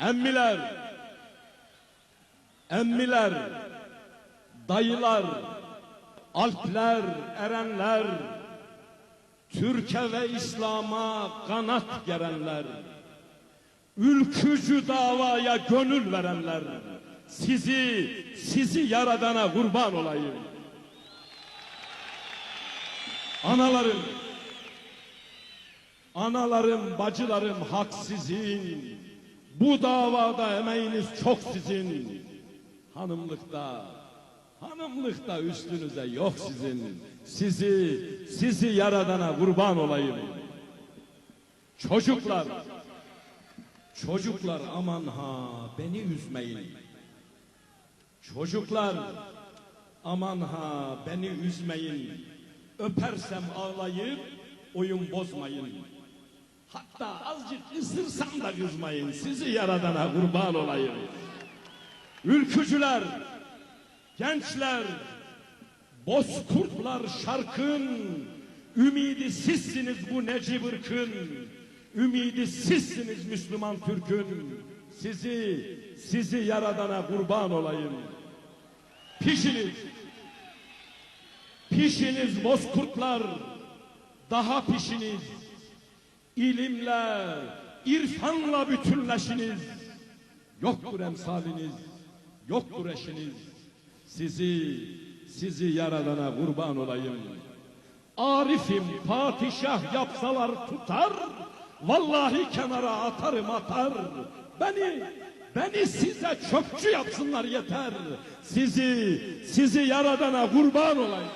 emmiler, emmiler, dayılar, alpler, erenler, Türkiye ve İslam'a kanat gerenler, ülkücü davaya gönül verenler, sizi, sizi yaradana kurban olayım. Analarım, analarım, bacılarım hak sizin. Bu davada emeğiniz çok sizin. Hanımlıkta, hanımlıkta üstünüze yok sizin. Sizi, sizi yaradana kurban olayım. Çocuklar, çocuklar aman ha beni üzmeyin. Çocuklar aman ha beni üzmeyin. Öpersem ağlayıp oyun bozmayın. Hatta azıcık ısırsam da kızmayın. Sizi yaradana kurban olayım. Ülkücüler, gençler, bozkurtlar şarkın, ümidi sizsiniz bu Necip ırkın, ümidi sizsiniz Müslüman Türk'ün. Sizi, sizi yaradana kurban olayım. Pişiniz, pişiniz bozkurtlar, daha pişiniz. İlimle, irfanla bütünleşiniz. Yoktur emsaliniz, yoktur eşiniz. Sizi, sizi yaradana kurban olayım. Arifim padişah yapsalar tutar, vallahi kenara atarım atar. Beni, beni size çöpçü yapsınlar yeter. Sizi, sizi yaradana kurban olayım.